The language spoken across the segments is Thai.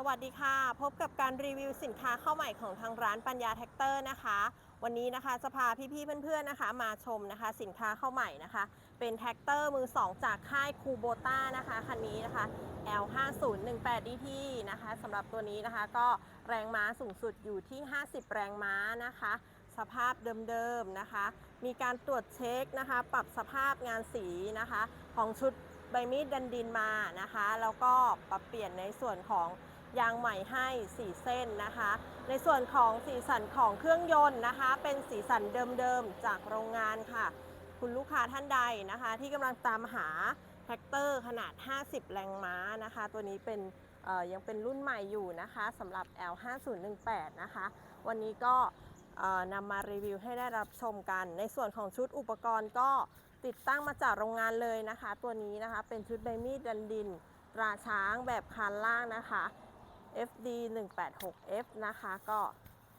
สวัสดีค่ะ พบกับการรีวิวสินค้าเข้าใหม่ของทางร้านปัญญาแท็กเตอร์นะคะ วันนี้นะคะจะพาพี่ๆเพื่อนๆนะคะ มาชมนะคะ สินค้าเข้าใหม่นะคะ เป็นแท็กเตอร์มือ 2 จากค่ายคูโบต้านะคะคันนี้นะคะ L5018DT นะคะสำหรับตัวนี้นะคะก็แรงม้าสูงสุดอยู่ที่ 50 แรงม้านะคะ สภาพเดิมๆนะคะ มีการตรวจเช็คนะคะ ปรับสภาพงานสีนะคะ ของชุดใบมีดดันดินมานะคะ แล้วก็ปรับเปลี่ยนในส่วนของ ยางใหม่ให้ 4 เส้นนะคะ ในส่วนของสีสันของเครื่องยนต์นะคะ เป็นสีสันเดิมๆ จากโรงงานค่ะ คุณลูกค้าท่านใดนะคะ ที่กำลังตามหาแท็กเตอร์ขนาด 50 แรงม้านะคะ ตัวนี้เป็นยังเป็นรุ่นใหม่อยู่นะคะสำหรับ L5018 นะคะ วันนี้ก็นำมารีวิวให้ได้รับชมกัน ในส่วนของชุดอุปกรณ์ก็ติดตั้งมาจากโรงงานเลยนะคะ ตัวนี้นะคะเป็นชุดใบมีดดันดิน ตราช้างแบบคานล่างนะคะ FD 186F นะคะ ก็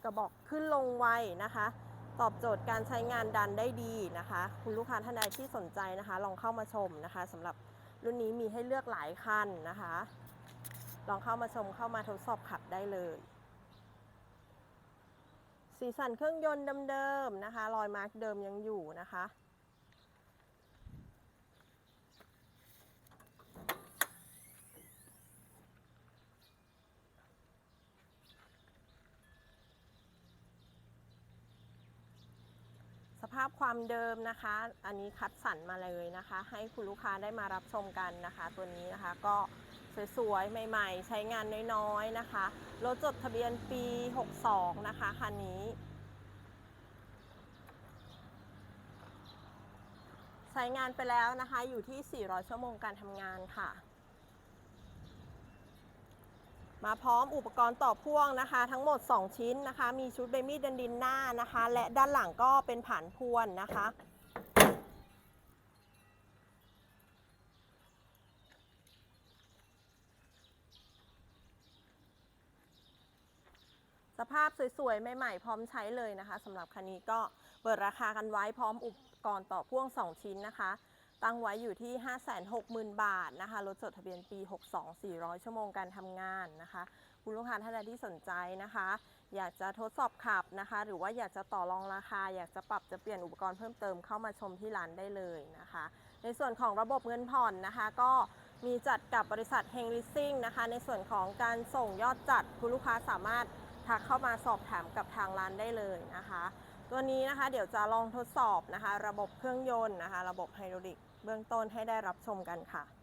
กระบอกขึ้นลงไวนะคะ ตอบโจทย์การใช้งานดันได้ดีนะคะ คุณลูกค้าท่านใดที่สนใจนะคะ ลองเข้ามาชมนะคะสำหรับรุ่นนี้มีให้เลือกหลายคันนะคะ ลองเข้ามาชมเข้ามาทดสอบขับได้เลย สีสันเครื่องยนต์เดิมๆนะคะ รอยมาร์กเดิมยังอยู่นะคะาพความเดิมนะคะ อันนี้คัดสรรมาเลยนะคะ ให้คุณลูกค้าได้มารับชมกันนะคะ ตัวนี้นะคะก็สวยๆ ใหม่ๆ ใช้งานน้อยๆนะคะ รถจดทะเบียนปี 62 นะคะคันนี้ใช้งานไปแล้วนะคะอยู่ที่ 400 ชั่วโมงการทำงานค่ะ มาพร้อมอุปกรณ์ต่อพ่วงนะคะ ทั้งหมด 2 ชิ้นนะคะ มีชุดเบมี่ดันดินหน้านะคะ และด้านหลังก็เป็นผานพวนนะคะ สภาพสวยๆ ใหม่ๆ พร้อมใช้เลยนะคะสำหรับคันนี้ก็เปิดราคากันไว้พร้อมอุปกรณ์ต่อพ่วง 2 ชิ้นนะคะ ตั้งไว้อยู่ที่ 560,000 บาทนะคะ รถจดทะเบียนปี 62 400 ชั่วโมงการทำงานนะคะ คุณลูกค้าท่านใดที่สนใจนะคะ อยากจะทดสอบขับนะคะ หรือว่าอยากจะต่อรองราคา อยากจะปรับจะเปลี่ยนอุปกรณ์เพิ่มเติมเข้ามาชมที่ร้านได้เลยนะคะ ในส่วนของระบบเงินผ่อนนะคะ ก็มีจัดกับบริษัทเฮงลิสซิ่งนะคะ ในส่วนของการส่งยอดจัดคุณลูกค้าสามารถทักเข้ามาสอบถามกับทางร้านได้เลยนะคะ ตัวนี้นะคะเดี๋ยวจะลองทดสอบนะคะ ระบบเครื่องยนต์นะคะ ระบบไฮดรอลิก เบื้องต้นให้ได้รับชมกันค่ะ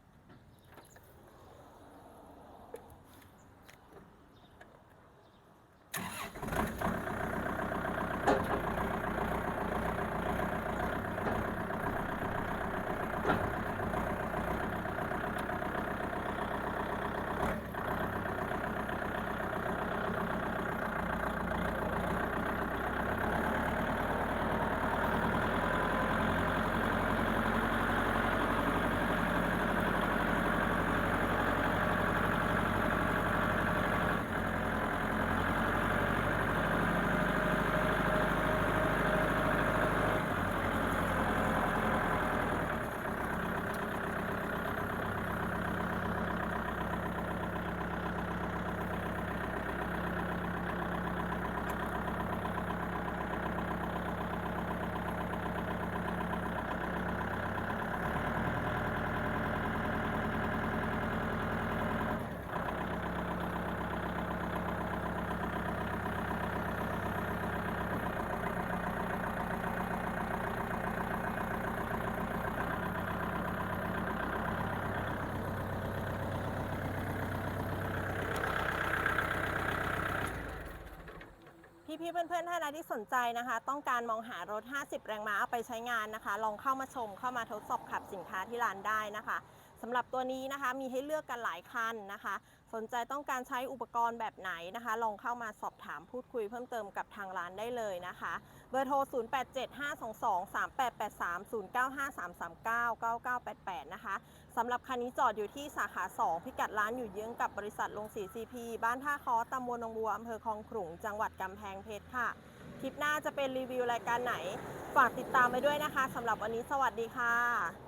พี่ๆเพื่อนๆท่านใดที่สนใจนะคะ ต้องการมองหารถ 50 แรงม้าเอาไปใช้งานนะคะ ลองเข้ามาชมเข้ามาทดสอบขับสินค้าที่ร้านได้นะคะ สำหรับตัวนี้นะคะมีให้เลือกกันหลายคันนะคะ สนใจต้องการใช้อุปกรณ์แบบไหนนะคะ ลองเข้ามาสอบถามพูดคุยเพิ่มเติมกับทางร้านได้เลยนะคะ เบอร์โทร 0875223883 0953399988 นะคะสำหรับคันนี้จอดอยู่ที่สาขา 2 พิกัดร้านอยู่เยื้องกับบริษัทลงสีซีพีบ้านท่าคอตำบลหนองบัวอำเภอคลองขลุงจังหวัดกำแพงเพชรค่ะคลิปหน้าจะเป็นรีวิวรายการไหน ฝากติดตามไปด้วยนะคะสำหรับวันนี้สวัสดีค่ะ